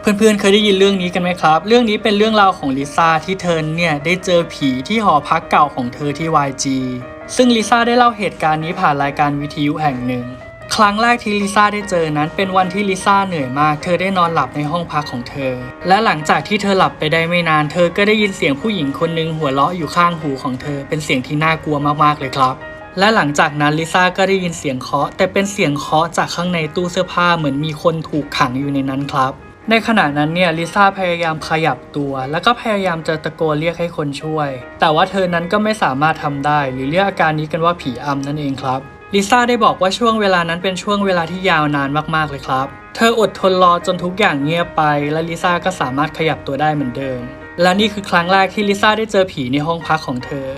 เพื่อนๆ เคยได้ยินเรื่องนี้กันไหมครับ เรื่องนี้เป็นเรื่องราวของลิซ่าที่เธอเนี่ยได้เจอผีที่หอพักเก่าของเธอที่ YG ซึ่งลิซ่าได้เล่าเหตุการณ์นี้ผ่านรายการวิทยุแห่งหนึ่ง ครั้งแรกที่ลิซ่าได้เจอนั้นเป็นวันที่ลิซ่าเหนื่อยมาก เธอได้นอนหลับในห้องพักของเธอ และหลังจากที่เธอหลับไปได้ไม่นาน เธอก็ได้ยินเสียงผู้หญิงคนหนึ่งหัวเราะอยู่ข้างหูของเธอ เป็นเสียงที่น่ากลัวมากๆเลยครับและหลังจากนั้นลิซ่าก็ได้ยินเสียงเคาะ แต่เป็นเสียงเคาะจากข้างในตู้เสื้อผ้าเหมือนมีคนถูกขังอยู่ในนั้นครับ ในขณะนั้นเนี่ยลิซ่าพยายามขยับตัว แล้วก็พยายามจะตะโกนเรียกให้คนช่วย แต่ว่าเธอนั้นก็ไม่สามารถทำได้ หรือเรียกอาการนี้กันว่าผีอำนั่นเองครับลิซ่าได้บอกว่าช่วงเวลานั้นเป็นช่วงเวลาที่ยาวนานมากๆเลยครับ เธออดทนรอจนทุกอย่างเงียบไป และลิซ่าก็สามารถขยับตัวได้เหมือนเดิม และนี่คือครั้งแรกที่ลิซ่าได้เจอผีในห้องพักของเธอ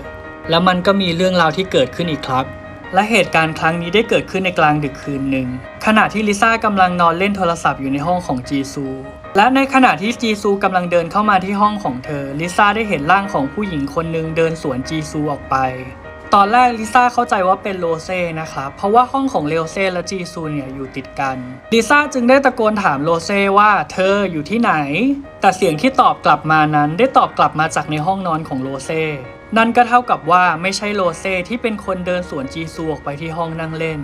แล้วมันก็มีเรื่องราวที่เกิดขึ้นอีกครับ และเหตุการณ์ครั้งนี้ได้เกิดขึ้นในกลางดึกคืนหนึ่ง ขณะที่ลิซ่ากำลังนอนเล่นโทรศัพท์อยู่ในห้องของจีซู และในขณะที่จีซูกำลังเดินเข้ามาที่ห้องของเธอ ลิซ่าได้เห็นร่างของผู้หญิงคนหนึ่งเดินสวนจีซูออกไป ตอนแรกลิซ่าเข้าใจว่าเป็นโรเซ่นะครับ เพราะว่าห้องของเลเซ่และจีซูเนี่ยอยู่ติดกัน ลิซ่าจึงได้ตะโกนถามโรเซ่ว่าเธออยู่ที่ไหน แต่เสียงที่ตอบกลับมานั้นได้ตอบกลับมาจากในห้องนอนของโรเซ่ นั่นก็เท่ากับว่าไม่ใช่โรเซ่ที่เป็นคนเดินสวนจีซูออกไปที่ห้องนั่งเล่น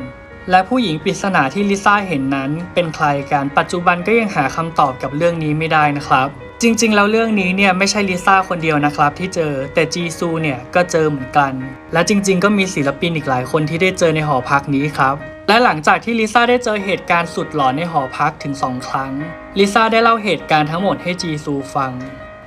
และผู้หญิงปริศนาที่ลิซ่าเห็นนั้น เป็นใครกันปัจจุบันก็ยังหาคำตอบกับเรื่องนี้ไม่ได้นะครับ จริงๆ แล้วเรื่องนี้เนี่ยไม่ใช่ลิซ่าคนเดียวนะครับที่เจอแต่จีซูเนี่ยก็เจอเหมือนกัน และจริง ๆ ก็มีศิลปินอีกหลายคนที่ได้เจอในหอพักนี้ครับและหลังจากที่ลิซ่าได้เจอเหตุการณ์สุดหลอนในหอพักถึงสองครั้ง ลิซ่าได้เล่าเหตุการณ์ทั้งหมดให้จีซูฟัง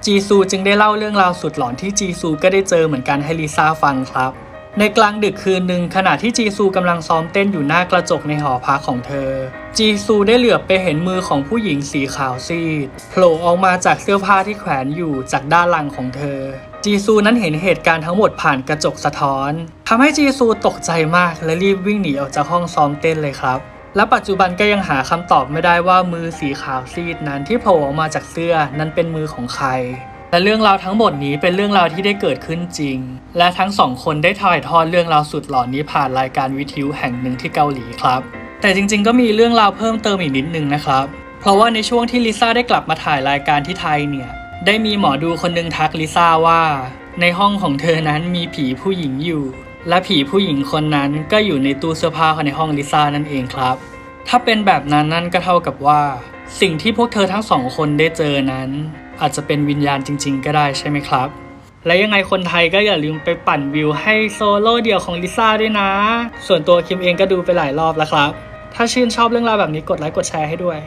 จีซูจึงได้เล่าเรื่องราวสุดหลอนที่จีซูก็ได้เจอเหมือนกันให้ลิซ่าฟังครับ ในกลางดึกคืนหนึ่งขณะที่จีซูกำลังซ้อมเต้นอยู่หน้ากระจกในหอพักของเธอ จีซูได้เหลือบไปเห็นมือของผู้หญิงสีขาวซีดโผล่ออกมาจากเสื้อผ้าที่แขวนอยู่จากด้านหลังของเธอ จีซูนั้นเห็นเหตุการณ์ทั้งหมดผ่านกระจกสะท้อนทำให้จีซูตกใจมากและรีบวิ่งหนีออกจากห้องซ้อมเต้นเลยครับ และปัจจุบันก็ยังหาคำตอบไม่ได้ว่ามือสีขาวซีดนั้นที่โผล่ออกมาจากเสื้อนั้นเป็นมือของใคร และเรื่องราวทั้งหมดนี้เป็นเรื่องราวที่ได้เกิดขึ้นจริง และทั้งสองคนได้ถ่ายทอดเรื่องราวสุดหลอนนี้ผ่านรายการวิทยุแห่งหนึ่งที่เกาหลีครับ แต่จริงๆ ก็มีเรื่องราวเพิ่มเติมอีกนิดนึงนะครับ เพราะว่าในช่วงที่ลิซ่าได้กลับมาถ่ายรายการที่ไทยเนี่ยได้มีหมอดูคนหนึงทักลิซ่าว่า ในห้องของเธอนั้นมีผีผู้หญิงอยู่ และผีผู้หญิงคนนั้นก็อยู่ในตู้เสื้อผ้าในห้องลิซ่านั่นเองครับ ถ้าเป็นแบบนั้นนั่นก็เท่ากับว่า สิ่งที่พวกเธอทั้งสองคนได้เจอนั้น อาจจะเป็นวิญญาณจริง ๆ ก็ได้ใช่ไหมครับ และยังไงคนไทยก็อย่าลืมไปปั่นวิวให้โซโล่เดี่ยวของลิซ่าด้วยนะ ส่วนตัวคิมเองก็ดูไปหลายรอบแล้วครับ ถ้าชื่นชอบเรื่องราวแบบนี้กดไลค์กดแชร์ให้ด้วย